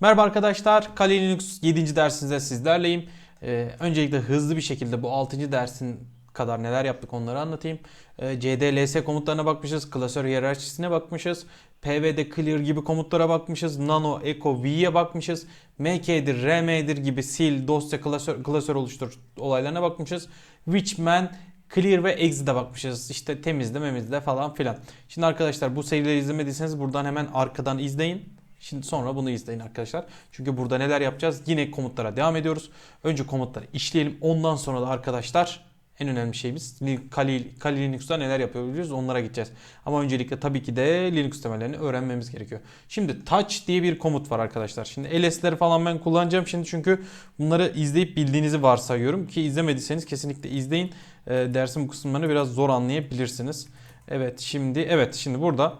Merhaba arkadaşlar, Kali Linux 7. dersinizde sizlerleyim. Ee, öncelikle hızlı bir şekilde bu 6. dersin kadar neler yaptık onları anlatayım. Ee, CDLS komutlarına bakmışız, klasör hiyerarşisine bakmışız, pvd clear gibi komutlara bakmışız, nano echo v'ye bakmışız, mk'dir, rm'dir gibi sil, dosya, klasör, klasör oluştur olaylarına bakmışız. Witchman, Clear ve Exit'e bakmışız. İşte temizle memizle falan filan. Şimdi arkadaşlar bu serileri izlemediyseniz buradan hemen arkadan izleyin. Şimdi sonra bunu izleyin arkadaşlar. Çünkü burada neler yapacağız? Yine komutlara devam ediyoruz. Önce komutları işleyelim. Ondan sonra da arkadaşlar en önemli şeyimiz Kali, Kali Linux'ta neler yapabiliriz onlara gideceğiz. Ama öncelikle tabii ki de Linux temellerini öğrenmemiz gerekiyor. Şimdi touch diye bir komut var arkadaşlar. Şimdi LS'leri falan ben kullanacağım şimdi çünkü bunları izleyip bildiğinizi varsayıyorum ki izlemediyseniz kesinlikle izleyin. E, dersin bu kısımlarını biraz zor anlayabilirsiniz. Evet şimdi evet şimdi burada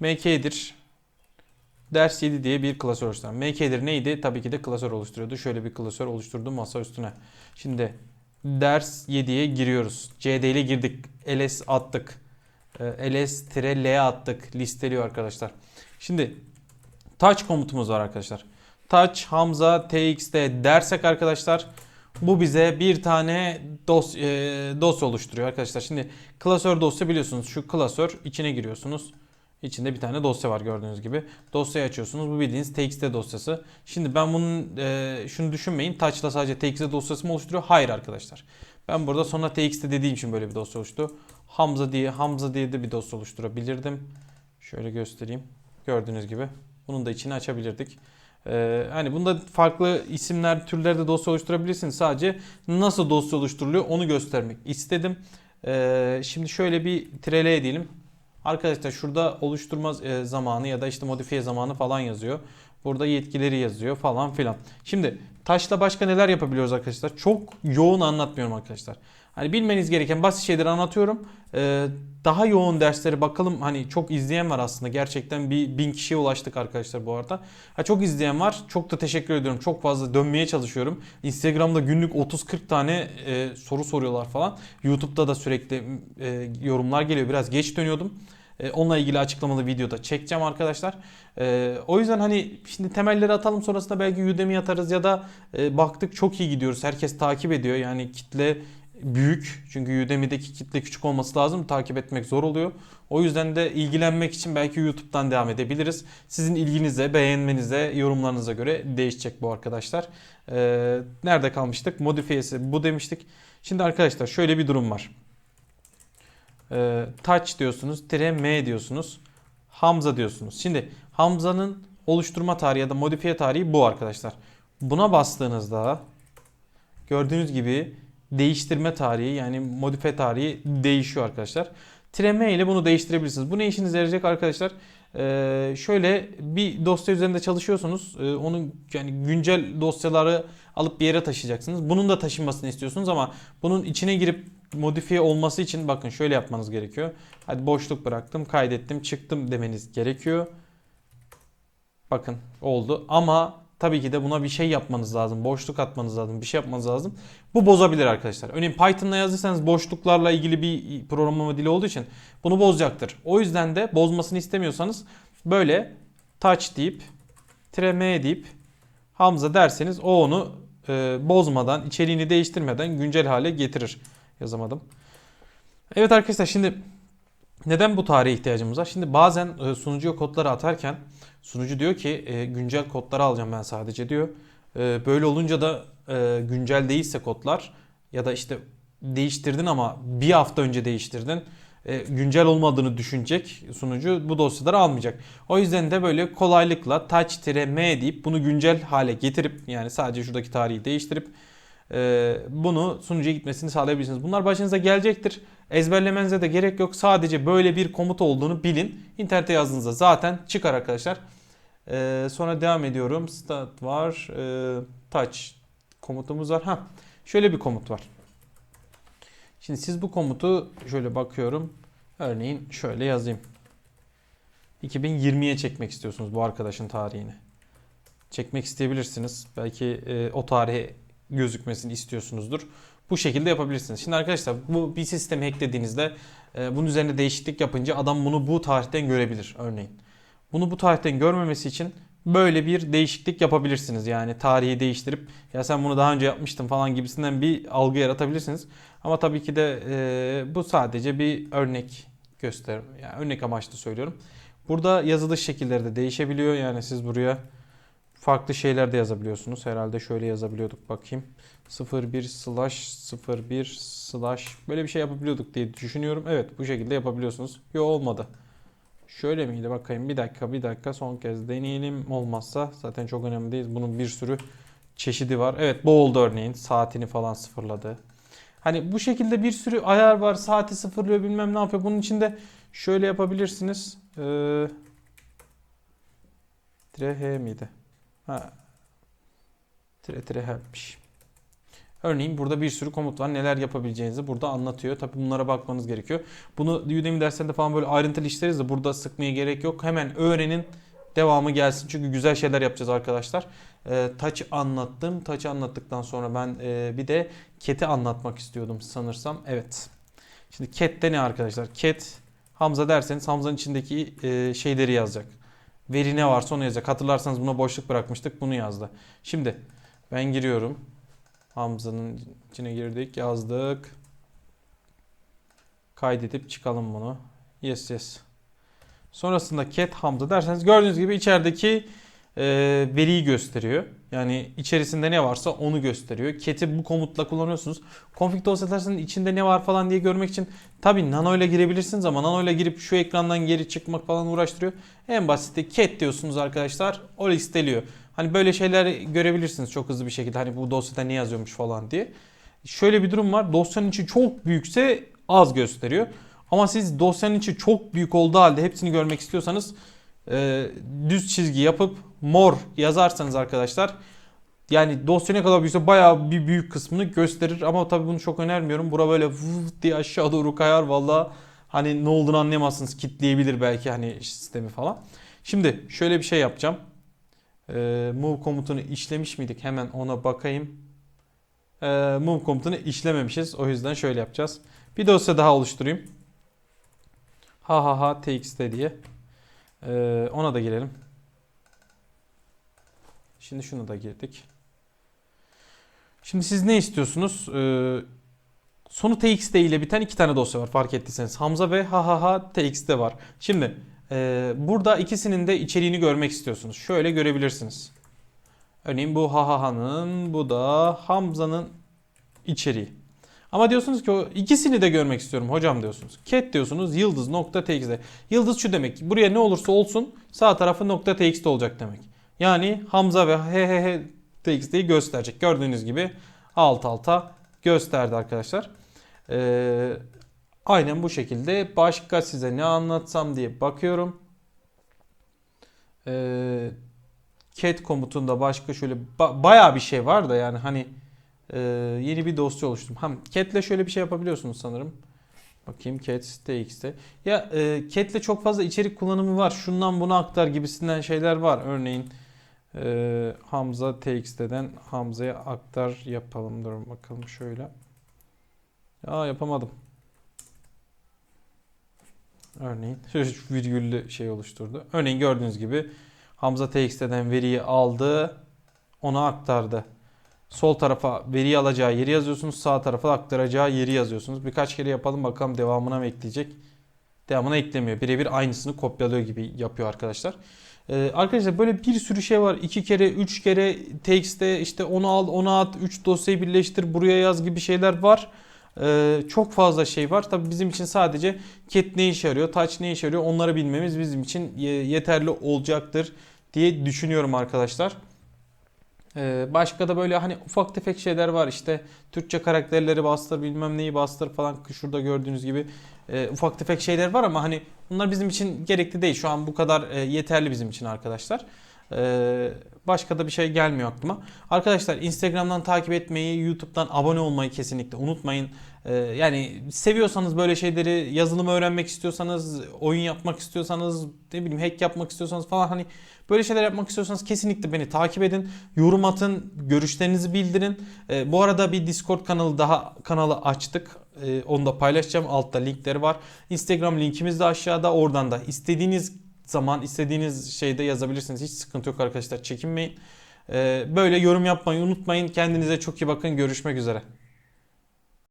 mk'dir ders 7 diye bir klasör oluşturan. mk'dir neydi? Tabii ki de klasör oluşturuyordu. Şöyle bir klasör oluşturdu masa üstüne. Şimdi ders 7'ye giriyoruz. cd ile girdik. ls attık. Ls-l attık. Listeliyor arkadaşlar. Şimdi touch komutumuz var arkadaşlar. Touch Hamza txt dersek arkadaşlar bu bize bir tane dos, e, dosya oluşturuyor arkadaşlar. Şimdi klasör dosya biliyorsunuz. Şu klasör içine giriyorsunuz. İçinde bir tane dosya var gördüğünüz gibi. Dosyayı açıyorsunuz. Bu bildiğiniz txt dosyası. Şimdi ben bunun e, şunu düşünmeyin. Touch'la sadece txt dosyası mı oluşturuyor? Hayır arkadaşlar. Ben burada sonra txt dediğim için böyle bir dosya oluştu. Hamza diye Hamza diye de bir dosya oluşturabilirdim. Şöyle göstereyim. Gördüğünüz gibi. Bunun da içini açabilirdik. Ee, hani bunda farklı isimler, türlerde dosya oluşturabilirsiniz. Sadece nasıl dosya oluşturuluyor onu göstermek istedim. Ee, şimdi şöyle bir trele edelim. Arkadaşlar şurada oluşturma e, zamanı ya da işte modifiye zamanı falan yazıyor. Burada yetkileri yazıyor falan filan. Şimdi taşla başka neler yapabiliyoruz arkadaşlar? Çok yoğun anlatmıyorum arkadaşlar. Hani bilmeniz gereken basit şeyleri anlatıyorum. Ee, daha yoğun dersleri bakalım. Hani çok izleyen var aslında. Gerçekten bir bin kişiye ulaştık arkadaşlar bu arada. Ha, çok izleyen var. Çok da teşekkür ediyorum. Çok fazla dönmeye çalışıyorum. Instagram'da günlük 30-40 tane e, soru soruyorlar falan. YouTube'da da sürekli e, yorumlar geliyor. Biraz geç dönüyordum. E, onunla ilgili açıklamalı videoda çekeceğim arkadaşlar. E, o yüzden hani şimdi temelleri atalım sonrasında belki Udemy atarız ya da e, baktık çok iyi gidiyoruz. Herkes takip ediyor. Yani kitle büyük. Çünkü Udemy'deki kitle küçük olması lazım. Takip etmek zor oluyor. O yüzden de ilgilenmek için belki YouTube'dan devam edebiliriz. Sizin ilginize, beğenmenize, yorumlarınıza göre değişecek bu arkadaşlar. Ee, nerede kalmıştık? Modifiyesi bu demiştik. Şimdi arkadaşlar şöyle bir durum var. Ee, touch diyorsunuz, tire M diyorsunuz. Hamza diyorsunuz. Şimdi Hamza'nın oluşturma tarihi ya da modifiye tarihi bu arkadaşlar. Buna bastığınızda gördüğünüz gibi değiştirme tarihi yani modifiye tarihi değişiyor arkadaşlar. Treme ile bunu değiştirebilirsiniz. Bu ne işinize yarayacak arkadaşlar? Ee, şöyle bir dosya üzerinde çalışıyorsunuz. Ee, onu yani güncel dosyaları alıp bir yere taşıyacaksınız. Bunun da taşınmasını istiyorsunuz ama bunun içine girip modifiye olması için bakın şöyle yapmanız gerekiyor. Hadi boşluk bıraktım, kaydettim, çıktım demeniz gerekiyor. Bakın oldu ama tabii ki de buna bir şey yapmanız lazım. Boşluk atmanız lazım. Bir şey yapmanız lazım. Bu bozabilir arkadaşlar. Örneğin Python'la yazdıysanız boşluklarla ilgili bir programlama dili olduğu için bunu bozacaktır. O yüzden de bozmasını istemiyorsanız böyle touch deyip tire deyip Hamza derseniz o onu e, bozmadan, içeriğini değiştirmeden güncel hale getirir. Yazamadım. Evet arkadaşlar şimdi neden bu tarihe ihtiyacımız var? Şimdi bazen e, sunucuya kodları atarken sunucu diyor ki e, güncel kodları alacağım ben sadece diyor. E, böyle olunca da güncel değilse kodlar ya da işte değiştirdin ama bir hafta önce değiştirdin. Güncel olmadığını düşünecek sunucu bu dosyaları almayacak. O yüzden de böyle kolaylıkla touch-m deyip bunu güncel hale getirip yani sadece şuradaki tarihi değiştirip bunu sunucuya gitmesini sağlayabilirsiniz. Bunlar başınıza gelecektir. Ezberlemenize de gerek yok. Sadece böyle bir komut olduğunu bilin. İnternete yazdığınızda zaten çıkar arkadaşlar. Ee, sonra devam ediyorum. Start var. Ee, touch komutumuz var. Ha, şöyle bir komut var. Şimdi siz bu komutu şöyle bakıyorum. Örneğin şöyle yazayım. 2020'ye çekmek istiyorsunuz bu arkadaşın tarihini. Çekmek isteyebilirsiniz. Belki e, o tarihe gözükmesini istiyorsunuzdur. Bu şekilde yapabilirsiniz. Şimdi arkadaşlar bu bir sistemi hacklediğinizde e, bunun üzerine değişiklik yapınca adam bunu bu tarihten görebilir örneğin. Bunu bu tarihten görmemesi için böyle bir değişiklik yapabilirsiniz. Yani tarihi değiştirip ya sen bunu daha önce yapmıştın falan gibisinden bir algı yaratabilirsiniz. Ama tabii ki de e, bu sadece bir örnek göster, yani örnek amaçlı söylüyorum. Burada yazılış şekilleri de değişebiliyor. Yani siz buraya farklı şeyler de yazabiliyorsunuz. Herhalde şöyle yazabiliyorduk bakayım. 01 slash 01 slash böyle bir şey yapabiliyorduk diye düşünüyorum. Evet bu şekilde yapabiliyorsunuz. Yo olmadı. Şöyle miydi bakayım bir dakika bir dakika son kez deneyelim. Olmazsa zaten çok önemli değil. Bunun bir sürü çeşidi var. Evet bu oldu örneğin. Saatini falan sıfırladı. Hani bu şekilde bir sürü ayar var. Saati sıfırlıyor bilmem ne yapıyor. Bunun için de şöyle yapabilirsiniz. Ee, tire H miydi? Ha. Tire tire H'miş. Örneğin burada bir sürü komut var. Neler yapabileceğinizi burada anlatıyor. Tabi bunlara bakmanız gerekiyor. Bunu Udemy derslerinde falan böyle ayrıntılı işleriz de burada sıkmaya gerek yok. Hemen öğrenin. Devamı gelsin. Çünkü güzel şeyler yapacağız arkadaşlar. Ee, touch anlattım. Touch anlattıktan sonra ben e, bir de cat'i anlatmak istiyordum sanırsam. Evet. Şimdi cat'te ne arkadaşlar? Cat Hamza derseniz Hamza'nın içindeki e, şeyleri yazacak. Veri ne varsa onu yazacak. Hatırlarsanız buna boşluk bırakmıştık. Bunu yazdı. Şimdi ben giriyorum. Hamza'nın içine girdik. Yazdık. Kaydedip çıkalım bunu. Yes yes. Sonrasında cat Hamza derseniz gördüğünüz gibi içerideki e, veriyi gösteriyor. Yani içerisinde ne varsa onu gösteriyor. Cat'i bu komutla kullanıyorsunuz. Config dosyalarının içinde ne var falan diye görmek için tabi nano ile girebilirsiniz ama nano ile girip şu ekrandan geri çıkmak falan uğraştırıyor. En basiti cat diyorsunuz arkadaşlar. O listeliyor. Hani böyle şeyler görebilirsiniz çok hızlı bir şekilde. Hani bu dosyada ne yazıyormuş falan diye. Şöyle bir durum var. Dosyanın içi çok büyükse az gösteriyor. Ama siz dosyanın içi çok büyük olduğu halde hepsini görmek istiyorsanız e, düz çizgi yapıp mor yazarsanız arkadaşlar yani dosya ne kadar büyükse bayağı bir büyük kısmını gösterir ama tabii bunu çok önermiyorum. Bura böyle vıt diye aşağı doğru kayar valla hani ne olduğunu anlayamazsınız. Kitleyebilir belki hani sistemi falan. Şimdi şöyle bir şey yapacağım. Ee, move komutunu işlemiş miydik? Hemen ona bakayım. Ee, move komutunu işlememişiz. O yüzden şöyle yapacağız. Bir dosya daha oluşturayım. Ha ha ha txt diye. Ee, ona da girelim. Şimdi şunu da girdik. Şimdi siz ne istiyorsunuz? Ee, sonu txt ile biten iki tane dosya var fark ettiyseniz. Hamza ve ha ha ha txt var. Şimdi e, burada ikisinin de içeriğini görmek istiyorsunuz. Şöyle görebilirsiniz. Örneğin bu ha ha ha'nın, bu da Hamza'nın içeriği. Ama diyorsunuz ki o ikisini de görmek istiyorum hocam diyorsunuz. Cat diyorsunuz yıldız nokta txt. Yıldız şu demek. Buraya ne olursa olsun sağ tarafı nokta txt olacak demek. Yani Hamza ve HHH txt'yi gösterecek. Gördüğünüz gibi alt alta gösterdi arkadaşlar. Ee, aynen bu şekilde. Başka size ne anlatsam diye bakıyorum. Ee, cat komutunda başka şöyle ba- bayağı bir şey var da yani hani ee, yeni bir dosya oluşturdum. Hem Cat'le şöyle bir şey yapabiliyorsunuz sanırım. Bakayım cat txt. Ya e, Cat'le çok fazla içerik kullanımı var. Şundan buna aktar gibisinden şeyler var. Örneğin e, Hamza txt'den Hamza'ya aktar yapalım. Dur bakalım şöyle. Ya yapamadım. Örneğin virgüllü şey oluşturdu. Örneğin gördüğünüz gibi Hamza txt'den veriyi aldı. Ona aktardı. Sol tarafa veri alacağı yeri yazıyorsunuz. Sağ tarafa aktaracağı yeri yazıyorsunuz. Birkaç kere yapalım bakalım devamına mı ekleyecek. Devamına eklemiyor. Birebir aynısını kopyalıyor gibi yapıyor arkadaşlar. Ee, arkadaşlar böyle bir sürü şey var. İki kere, üç kere text'te işte onu al, onu at, üç dosyayı birleştir, buraya yaz gibi şeyler var. Ee, çok fazla şey var. Tabii bizim için sadece cat ne işe yarıyor, touch ne işe yarıyor onları bilmemiz bizim için yeterli olacaktır diye düşünüyorum arkadaşlar. Ee, başka da böyle hani ufak tefek şeyler var işte. Türkçe karakterleri bastır bilmem neyi bastır falan. Şurada gördüğünüz gibi e, ufak tefek şeyler var ama hani bunlar bizim için gerekli değil. Şu an bu kadar e, yeterli bizim için arkadaşlar. E, başka da bir şey gelmiyor aklıma. Arkadaşlar Instagram'dan takip etmeyi, YouTube'dan abone olmayı kesinlikle unutmayın. E, yani seviyorsanız böyle şeyleri yazılım öğrenmek istiyorsanız, oyun yapmak istiyorsanız, ne bileyim hack yapmak istiyorsanız falan hani Böyle şeyler yapmak istiyorsanız kesinlikle beni takip edin. Yorum atın, görüşlerinizi bildirin. E, bu arada bir Discord kanalı daha kanalı açtık. Onu da paylaşacağım. Altta linkleri var. Instagram linkimiz de aşağıda. Oradan da istediğiniz zaman istediğiniz şeyde yazabilirsiniz. Hiç sıkıntı yok arkadaşlar. Çekinmeyin. Ee, böyle yorum yapmayı unutmayın. Kendinize çok iyi bakın. Görüşmek üzere.